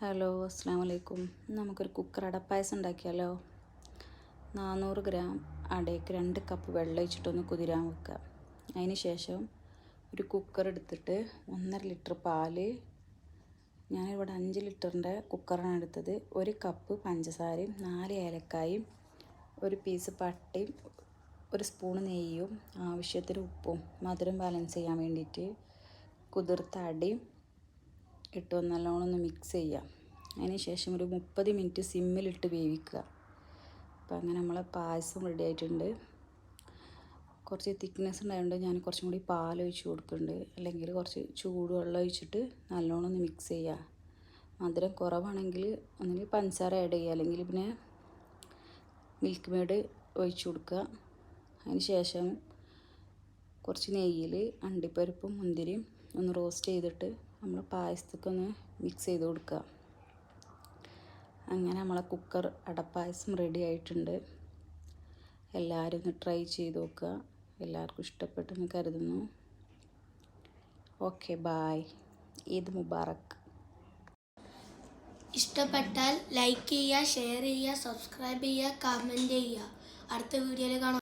Hello അസ്സാം വലൈക്കും നമുക്കൊരു കുക്കർ അടപ്പായസം ഉണ്ടാക്കിയാലോ? നാനൂറ് ഗ്രാം അടയ്ക്ക് രണ്ട് കപ്പ് വെള്ളം ഒഴിച്ചിട്ടൊന്ന് കുതിരാൻ വെക്കുക അതിന് ശേഷം ഒരു കുക്കർ എടുത്തിട്ട് ഒന്നര ലിറ്റർ പാൽ ഞാനിവിടെ അഞ്ച് ലിറ്ററിന്റെ കുക്കറാണ് എടുത്തത്. ഒരു കപ്പ് പഞ്ചസാരയും നാല് ഏലക്കായും ഒരു പീസ് പട്ടയും ഒരു സ്പൂൺ നെയ്യും ആവശ്യത്തിന് ഉപ്പും മധുരം ബാലൻസ് ചെയ്യാൻ വേണ്ടിയിട്ട് കുതിർത്ത അടിയും ഇട്ട് നല്ലോണം ഒന്ന് മിക്സ് ചെയ്യുക അതിന് ശേഷം ഒരു മുപ്പത് മിനിറ്റ് സിമ്മിലിട്ട് വേവിക്കുക. അപ്പം അങ്ങനെ നമ്മളെ പായസം റെഡി ആയിട്ടുണ്ട്. കുറച്ച് തിക്നെസ് ഉണ്ടായതുകൊണ്ട് ഞാൻ കുറച്ചും കൂടി പാൽ ഒഴിച്ച് കൊടുക്കുന്നുണ്ട്. അല്ലെങ്കിൽ കുറച്ച് ചൂടുവെള്ളം ഒഴിച്ചിട്ട് നല്ലോണം ഒന്ന് മിക്സ് ചെയ്യുക. മധുരം കുറവാണെങ്കിൽ ഒന്നുകിൽ പഞ്ചസാര ആഡ് ചെയ്യുക. അല്ലെങ്കിൽ പിന്നെ മിൽക്ക് മെയ്ഡ് ഒഴിച്ച് കൊടുക്കുക. അതിന് ശേഷം കുറച്ച് നെയ്യിൽ അണ്ടിപ്പരിപ്പും മുന്തിരിയും ഒന്ന് റോസ്റ്റ് ചെയ്തിട്ട് നമ്മൾ പായസത്തേക്കൊന്ന് മിക്സ് ചെയ്ത് കൊടുക്കുക അങ്ങനെ നമ്മളെ കുക്കർ അടപ്പായസം റെഡി ആയിട്ടുണ്ട്. എല്ലാവരും ഒന്ന് ട്രൈ ചെയ്ത് നോക്കുക എല്ലാവർക്കും ഇഷ്ടപ്പെട്ടെന്ന് കരുതുന്നു. ഓക്കെ ബായ് ഈദ് മുബാറക്ക് ഇഷ്ടപ്പെട്ടാൽ ലൈക്ക് ചെയ്യുക ഷെയർ ചെയ്യുക സബ്സ്ക്രൈബ് ചെയ്യുക കമന്റ് ചെയ്യുക. അടുത്ത വീഡിയോയിൽ കാണാം.